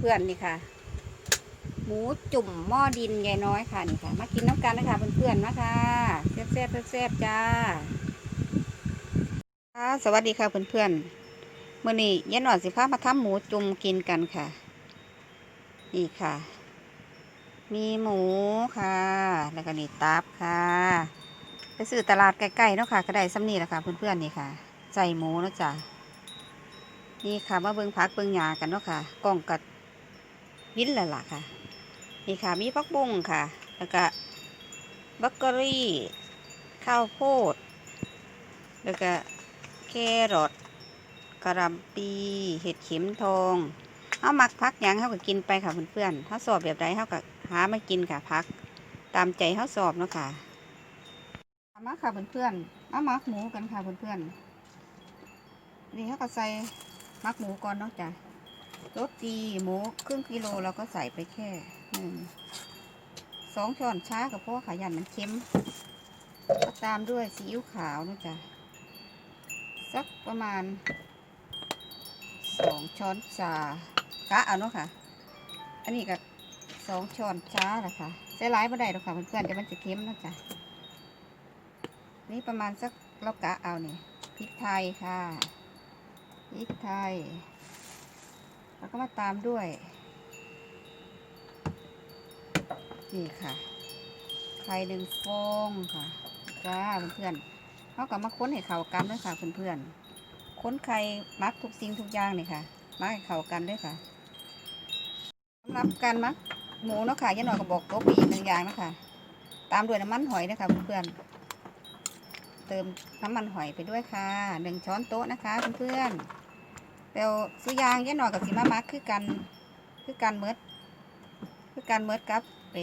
เพื่อนๆนี่ค่ะ หมูจุ่มหม้อดินยายน้อยค่ะนี่ค่ะ มากินน้ำกันนะคะเพื่อนๆนะคะแซ่บแซ่บๆแซ่บๆจ้าค่ะสวัสดีค่ะเพื่อนๆมื่อนี้ยายหน่อยสิพามาทำหมูจุ่มกินกันค่ะ นี่ค่ะ มีหมูค่ะ แล้วก็นี่ตับค่ะไปซื้อตลาดใกล้ๆเนาะค่ะก็ได้ซ้ำนี่แหละค่ะเพื่อนๆนี่ค่ะใส่หมูเนาะจ้ะนี่ค่ะมาเบิ่งผักเบิ่งหญ้ากันเนาะค่ะกล้องกัด วินล้วล่ะค่ะ นี่ค่ะมีผักบุ้งค่ะ แล้วก็บักเกอรี่ ข้าวโพด แล้วก็แครอทกระลำปี เห็ดเข็มทองเอามักพักยังเขาก็กินไปค่ะเพื่อนๆเขาสอบแบบใดเขาก็หามากินค่ะพัก ตามใจเขาสอบเนาะค่ะมาค่ะเพื่อนๆมามักหมูกันค่ะเพื่อนๆนี่เขาก็ใส่มักหมูก่อนเนาะจ้ะ รสดีหมูครึ่งกิโลเราก็ใส่ไปแค่หนึ่งสองช้อนชากับเพราะว่าขายันมันเค็มก็ตามด้วยซีอิ๊วขาวนะจ๊ะสักประมาณสองช้อนชากะเอาเนาะค่ะ อันนี้ก็สองช้อนชาแหละค่ะใส่ร้ายไม่ได้หรอกค่ะเพื่อนๆเดี๋ยวมันจะเค็มนะจ๊ะนี่ประมาณสักเรากะเอาเนี่ยพริกไทยค่ะพริกไทย แล้วก็มาตามด้วย นี่ค่ะ ไข่หนึ่งฟองค่ะจ้าเพื่อนๆเขากับมาค้นให้เข้ากันด้วยค่ะเพื่อนๆค้นไข่มักทุกสิ่งทุกอย่างนี่ค่ะมักให้เข้ากันด้วยค่ะสำหรับการมักหมูเนาะค่ะยายหน่อยก็บอกโต๊ะปอีกหนึ่งอย่างนะคะตามด้วยน้ำมันหอยนะคะเพื่อนๆเติมน้ำมันหอยไปด้วยค่ะหนึ่งช้อนโต๊ะนะคะเพื่อนๆ เปลวซื้อยางยายหน่อยกับสีมามักคือกัน คือกันเมิดคือกันเมิดกับไป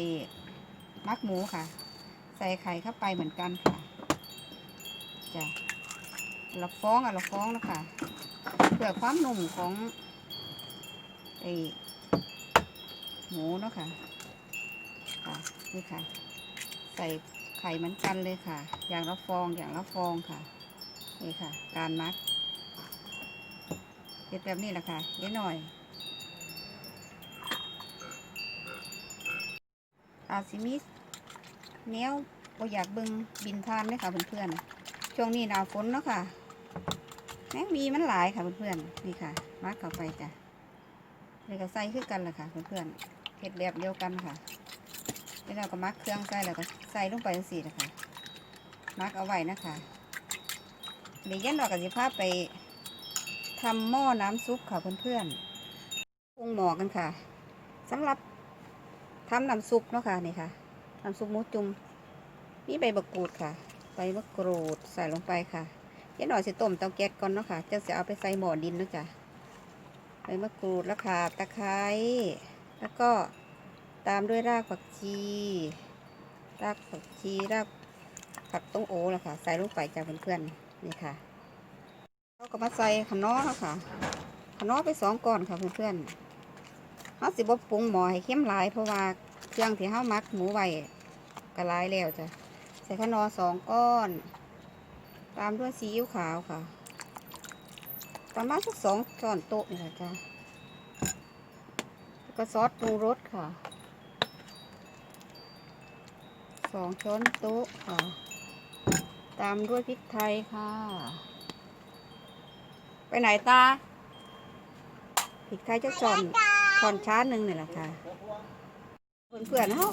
มักหมูค่ะ ใส่ไข่เข้าไปเหมือนกันค่ะจ้ะเราฟ้องอะเราฟ้องนะคะเพื่อความหนุ่มของไอหมูเนาะค่ะค่ะนี่ค่ะ ใส่ไข่เหมือนกันเลยค่ะ อย่างละฟองอย่างละฟองค่ะนี่ค่ะ การมัก เห็ดแบบนี้แหละค่ะเยอะหน่อยอาซิมิสเนี้ยวบอยากบิงบินทานเลยค่ะเพื่อนๆ ช่วงนี้หนาวฝนเนาะค่ะแมงมีมันหลายค่ะเพื่อนๆ นี่ค่ะมาร์กเข้าไปจ้ะเลยก็ใส่คือกันเลยค่ะเพื่อนๆเห็ดแบบเดียวกันค่ะแล้วเราก็มักเครื่องใส่แล้วก็ใส่ลงไปจังสี่นะคะมักเอาไว้นะคะเดี๋ยวย็นเราก็จะพาไป ทำหม้อน้ำซุปค่ะเพื่อนๆปรุงหม้อกันค่ะสำหรับทำน้ำซุปเนาะค่ะนี่ค่ะน้ำซุปหมูจุ่มนี่ใบมะกรูดค่ะใบมะกรูดใส่ลงไปค่ะเดี๋ยวหน่อยสิต้มเตาแก๊สก่อนเนาะค่ะจะจะเอาไปใส่หม้อดินเนาะจ้ะใบมะกรูดแล้วค่ะตะไคร้แล้วก็ตามด้วยรากผักชี รากผักชีรากผักต้งโอนะค่ะ ใส่ลงไปจ้ะเพื่อนๆนี่ค่ะ ก็มาใส่ขนอแล้วค่ะขนอไปสองก้อนค่ะเพื่อนๆเขาสิบปรุงหมอให้เข้มหลายเพราะว่าเครื่องที่เขามักหมูไว้ก็หลายแล้วจ้ะใส่ขนอสองก้อน ตามด้วยซีอิ๊วขาวค่ะ ประมาณสักสองช้อนโต๊ะนี่แหละจ้ะแล้วก็ซอสปรุงรสค่ะสองช้อนโต๊ะค่ะ ตามด้วยพริกไทยค่ะ ไปไหนตาพริกไทยจะช้อนช้อนช้าหนึ่งนี่แหละค่ะเพื่อนๆเขา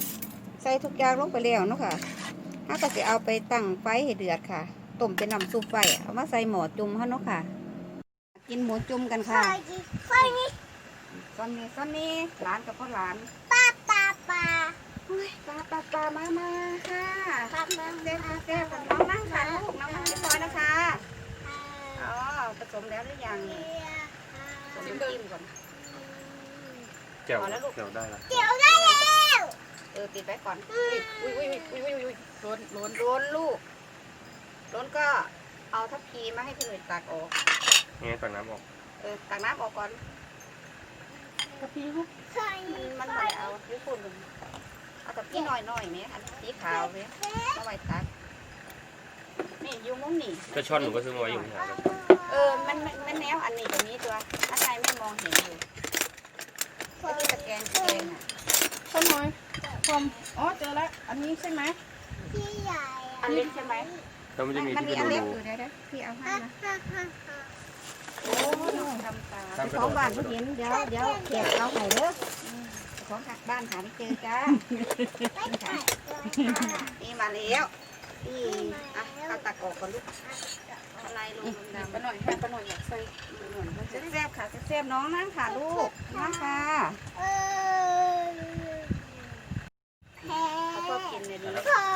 ใส่ทุกอย่างลงไปแล้วเนาะค่ะเขาก็จะเอาไปตั้งไฟให้เดือดค่ะต้มเป็นน้ำซุปไฟเอามาใส่หม้อจุ่มเขาเนาะค่ะ กินหมูจุ่มกันค่ะซอนนี้ซอนนี้หลานกับพ่อหลานปลาปลาปลาเฮ้ยปลาปลาปลามามาค่ะปลาปลาเด็กเด็กน้องนั่งค่ะลูกน้องนั่งเรียบร้อยนะคะอ๋อผสม แล้วหรือยังผสมน้ำจิ้มก่อนแก้วพอแล้วลูกแก้วได้แล้วเดี๋ยวได้แล้วเออติดไว้ก่อนอุ้ยอุ้ยอุ้ยอุ้ยอุ้ยอุ้ยล้นล้นล้นลูกล้นก็เอาทัพพีมาให้พี่หนุ่ยตักออกนี่ตักน้ำออกเออตักน้ำออกก่อนทัพพีลูกใส่มันมันไม่เอาญี่ปุ่นเอาทัพพีหน่อยหน่อยไหมอันสีขาวไหมเอาไว้ตักนี่อยูมุมนี่ถ้าช่อนหนูก็ซื้อมาไว้อยู่ที่หาด เออ มันมันมันแนวอันนี้ตรงนี้ตัวอันไหนไม่มองเห็นอยู่ใส่งอะข้าวหน่อยความอ๋อเจอแล้วอันนี้ใช่ไหมที่ใหญ่อันเล็กใช่ไหมแล้วมันจะมีมันที่มีเป็นอันเล็กรูอยู่เดี๋ยวเดี๋ยวพี่เอาให้ฮ่านะฮ่าฮ่าฮ่าโอ้ทำตาเจ้าของบ้านผู้หญิงเดี๋ยวเดี๋ยวเก็บเอาให้เด้ออืมเจ้าของบ้านหาไม่เจอจ้าไม่ไข่เลยนี่มาแล้วนี่อะเอาตักออกก่อนลูก อะไรลงดำปาหน่อยให้ปาหน่อยอยากใส่หน่อยมันจะแซ่บๆค่ะแซ่บๆน้องนั่งค่ะลูกนั่งค่ะเออแพ้เขาชอบกินเนี่ยดีไหมเขา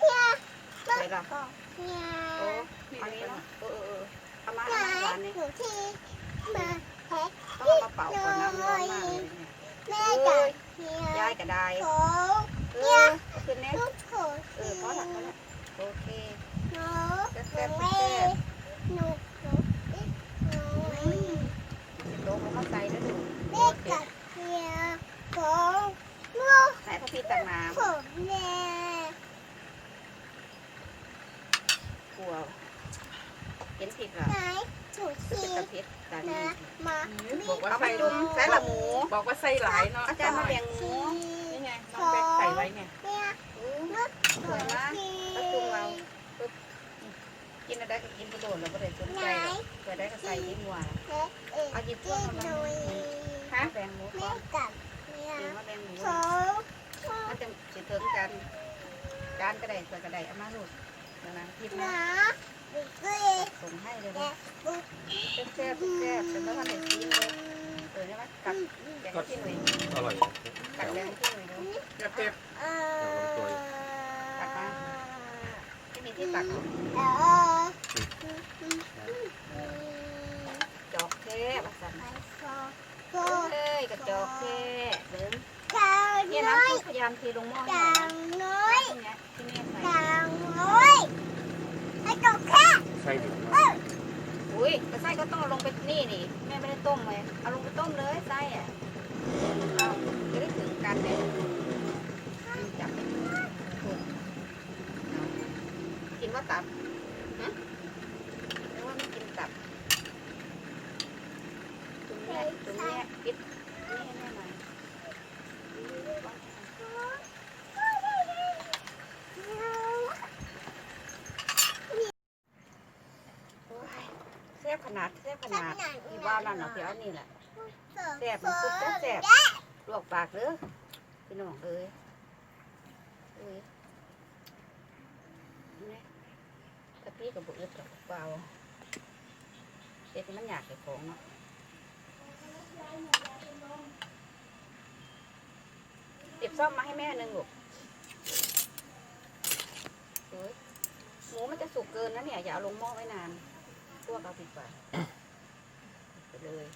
เนี่ยสวยหรอเนี่ยโอ้อันนี้เนาะเออเออเออเอามาไหนเอามาหวานเนี่ยหนูที่มาแพ้ต้องเอามาเป่าก่อนน้ำร้อนมากเลยเนี่ยแม่กับเนี่ยยายก็ได้เขาเออคืนนี้ลูกโขเออพอละพอละโอเคหนูแซ่แม่บๆ แซ่บหนูหนูหนูโลกเขาใส่แล้วดูแม่กับเนี่ยของลูกไหนพ่อพี่ตักน้ผมแม่ำกลัวเห็นผิดเหรอไหนถูกเป็ทีนตะเพ็ดตาดีนะมาบอกว่าเอาไปใส่จุ่มใส่ละหมู บอกว่าใส่หลายเนาะอาจารย์มาแบ่งหมู นี่ไงน้องแบกใส่ไว้ไงเนี่ยอืมลูกสวยมากก็จุ่มเราปึ๊บ กินอะไรก็กินกระโดดเราไม่ได้สนใจหรอกเกิดได้ก็ใส่ยิ่งหวานเอาหยิบพวกมาหนุยฮะแบ่งหมูก่อนกับเนี่ยกินมาแบ่งหมูมันจะสิถึงกันจานก็ไดเสือก็ไดเอามาลูกเดี๋ยวนะพี่นาบิ๊กเอ้ยส่งให้เลยแกนะแซ่บแซ่บๆเป็นแล้ววันไหนกินเลยเออเนี่ยว่ากัดแบงให้พี่หน่อยอร่อยกัดแบงให้พี่หน่อยดูเจ็บเออไม่มีที่ตักหรอก จอกแค่ภาษาไปฟอเอ้ยกระจอกแค่เดิมกลางเนี่ยน้ำอยซุปพยายามเทลงหม้อกให้ลาหน่อยงน้อยนะที่แม่ใส่ลางน้อยไอ้ตัวแค่ไส้เหนียวเอมากออุ้ยแต่ไส้ก็ต้องลงไปนี่นี่แม่ไม่ได้ต้มเลยเอาลงไปต้มเลยไส้อะเอาจะได้ถึงกันเลยจับถูกเอากินว่าตับฮะหรือว่าไม่กินตับจุ่มเนี่ยจุ่ ม่ปิดนี่ให้แม่หน่อยแซ่บขนาดแซ่บขนาดอีบ้านนั่นเนาะพี่เอานี่แหละแซ่บมันสุดแซ่บแซ่บลวกปากเด้อพี่น้องเอ้ยเอ้ยนี่ถ้าพี่กับบุอึดกับเปล่าเด็กมันอยากเก็บของเนาะ เก็บซ่อมมาให้แม่หนึ่งลูกหมูมันจะสุกเกินนะเนี่ย อย่าเอาลงหม้อไว้นาน พวกเอาผิดไปไปเลย